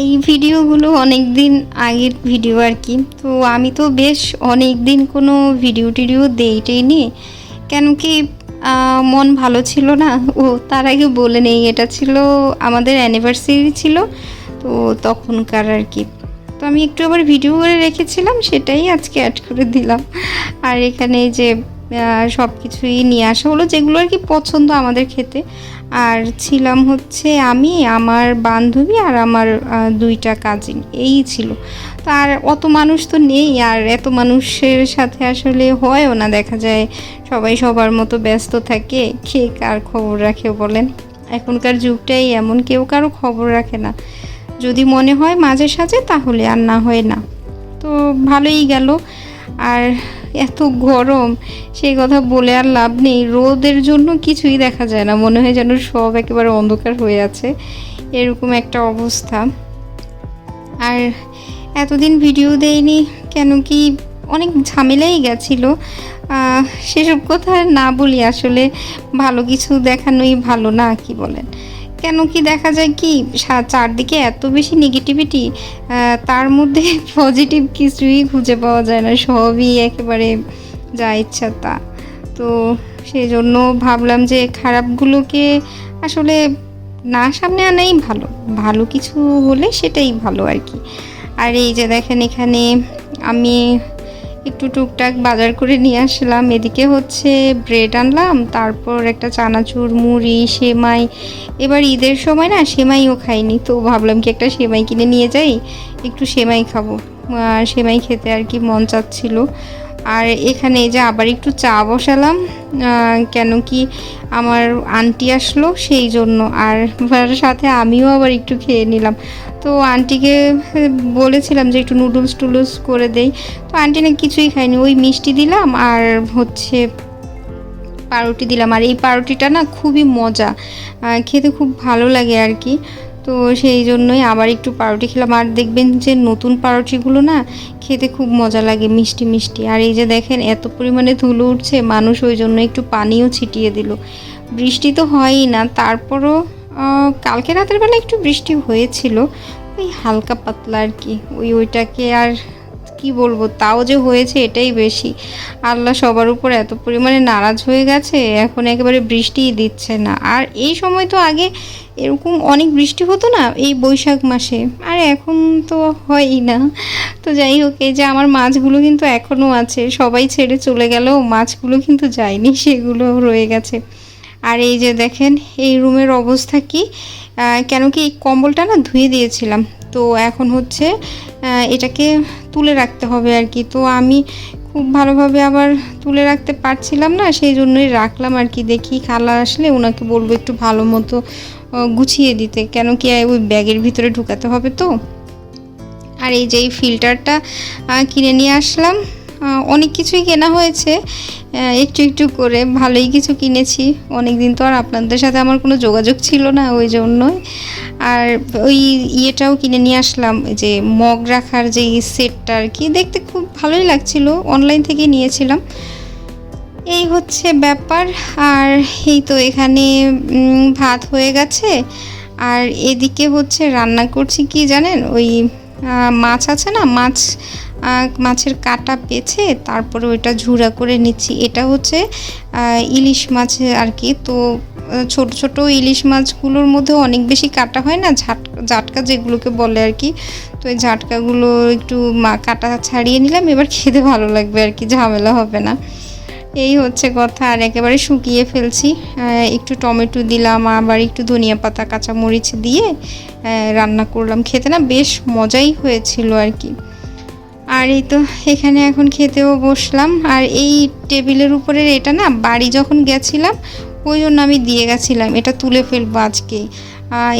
এই ভিডিওগুলো অনেক দিন আগের ভিডিও আর কি। তো আমি তো বেশ অনেক দিন কোনো ভিডিও টিডিও দেইটেই নি কেন কি মন ভালো ছিল না। ও, তার আগে বলে নেই, এটা ছিল আমাদের অ্যানিভার্সারি ছিল, তো তখনকার আর কি। তো আমি একটু আবার ভিডিও করে রেখেছিলাম, সেটাই আজকে অ্যাড করে দিলাম। আর এখানে যে সব কিছুই নিয়ে আসা হলো, যেগুলো আর কি পছন্দ আমাদের খেতে। আর ছিলাম হচ্ছে আমি, আমার বান্ধবী আর আমার দুইটা কাজিন এই ছিল। তো আর অত মানুষ তো নেই, আর এত মানুষের সাথে আসলে হয়ও না, দেখা যায় সবাই সবার মতো ব্যস্ত থাকে, কে কার খবর রাখে বলেন। এখনকার যুগটাই এমন, কেউ কারও খবর রাখে না। যদি মনে হয় মাঝে সাঝে, তাহলে আর না হয় না। তো ভালোই গেল। আর এত গরম, সেই কথা বলে আর লাভ নেই। রোদের জন্য কিছুই দেখা যায় না। মনে হয় যেন সব একেবারে অন্ধকার হয়ে আছে। এরকম একটা অবস্থা। আর এতদিন ভিডিও দেয়নি কেন কি অনেক ঝামেলাই গেছিল। সেসব কথা না বলি। আসলে ভালো কিছু দেখানোই ভালো না, কি বলেন? কেন কি দেখা যায় কি চারদিকে এত বেশি নেগেটিভিটি তার মধ্যে পজিটিভ কিছুই খুঁজে পাওয়া যায় না, সবই একেবারে যা ইচ্ছা তা। তো সেই জন্য ভাবলাম যে খারাপগুলোকে আসলে না সামনে আনাই ভালো ভালো কিছু হলে সেটাই ভালো আর কি। আর এই যে দেখেন এখানে আমি একটু টুকটাক বাজার করে নিয়ে আসলাম। এদিকে হচ্ছে ব্রেড আনলাম, তারপর একটা চানাচুর, মুড়ি, সেমাই। এবার ঈদের সময় না সেমাইও খাইনি, তো ভাবলাম কি একটা সেমাই কিনে নিয়ে যাই, একটু সেমাই খাব। সেমাই খেতে আর কি মন চাচ্ছিল। আর এখানে এই যে আবার একটু চা বসালাম কেন কি আমার আন্টি আসলো সেই জন্য, আর সাথে আমিও আবার একটু খেয়ে নিলাম। তো আন্টিকে বলেছিলাম যে একটু নুডলস টুডলস করে দেই, তো আন্টি না কিছুই খায়নি, ওই মিষ্টি দিলাম আর হচ্ছে পাউরুটি দিলাম। আর এই পাউরুটিটা না খুবই মজা খেতে খুব ভালো লাগে আর কি। তো সেই জন্যই আবার একটু পাউরুটি খেলাম। আর দেখবেন যে নতুন পাউরুটিগুলো না খেতে খুব মজা লাগে, মিষ্টি মিষ্টি। আর এই যে দেখেন এত পরিমাণে ধুলো উঠছে, মানুষ ওই জন্য একটু পানিও ছিটিয়ে দিল। বৃষ্টি তো হয়ই না, তারপরও কালকে রাতের বেলা একটু বৃষ্টি হয়েছিল, ওই হালকা পাতলা আর কি, ওই ওইটাকে আর কি বলব? তাও যে হয়েছে এটাই বেশি। আল্লাহ সবার উপর এত পরিমাণে নারাজ হয়ে গেছে, এখন একেবারে বৃষ্টিই দিচ্ছে না। আর এই সময় তো আগে এরকম অনেক বৃষ্টি হতো না এই বৈশাখ মাসে, আর এখন তো হয়ই না। তো যাই হোক, এই যে আমার মাছগুলো কিন্তু এখনও আছে, সবাই ছেড়ে চলে গেলেও মাছগুলো কিন্তু যায়নি, সেগুলো রয়ে গেছে। আর এই যে দেখেন, এই রুমের অবস্থা কি? কেন কি এই কম্বলটা না ধুয়ে দিয়েছিলাম। তো এখন হচ্ছে এটাকে তুলে রাখতে হবে আর কি। তো আমি খুব ভালোভাবে আবার তুলে রাখতে পারছিলাম না, সেই জন্যই রাখলাম আর কি। দেখি খালা আসলে ওনাকে বলব একটু ভালো মতো গুছিয়ে দিতে, কেন কি ওই ব্যাগের ভিতরে ঢুকাতে হবে তো। আর এই যে এই ফিল্টারটা কিনে নিয়ে আসলাম। অনেক কিছুই কেনা হয়েছে। একটু একটু করে ভালোই কিছু কিনেছি। অনেক দিন তো আর আপনাদের সাথে আমার কোনো যোগাযোগ ছিল না ওই জন্যই। আর ওই ইয়েটাও কিনে নিয়ে আসলাম যে মগ রাখার যে সেটটা আর কি, দেখতে খুব ভালোই লাগছিল। অনলাইন থেকে নিয়েছিলাম। এই হচ্ছে ব্যাপার। আর এই তো এখানে ভাত হয়ে গেছে। আর এদিকে হচ্ছে রান্না করছি কি জানেন? ওই মাছ আছে না? মাছ মাছের কাটা পেছে তারপরে ওইটা ঝুড়া করে নিচ্ছি। এটা হচ্ছে ইলিশ মাছ আর কি। তো ছোট ছোট ইলিশ মাছগুলোর মধ্যে অনেক বেশি কাটা হয় না? ঝাট জাটকা যেগুলোকে বলে আর কি। তো এই ঝাটকাগুলো একটু মা, কাটা ছাড়িয়ে নিলাম, এবার খেতে ভালো লাগবে আর কি, ঝামেলা হবে না। এই হচ্ছে কথা, আর একেবারে শুকিয়ে ফেলছি। একটু টমেটো দিলাম, আবার একটু ধনিয়া পাতা, কাঁচামরিচ দিয়ে রান্না করলাম। খেতে না বেশ মজাই হয়েছিল আর কি। আর এই তো এখানে এখন খেতেও বসলাম। আর এই টেবিলের উপরের এটা না, বাড়ি যখন গেছিলাম, ওই জন্য আমি দিয়ে গেছিলাম। এটা তুলে ফেলব আজকে।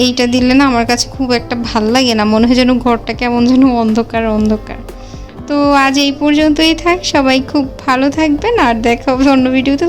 এইটা দিলে না আমার কাছে খুব একটা ভালো লাগে না। মনে হয় যেন ঘরটা কেমন যেন অন্ধকার অন্ধকার। তো আজ এই পর্যন্তই থাক। সবাই খুব ভালো থাকবেন। আর দেখা হবে অন্য ভিডিওতে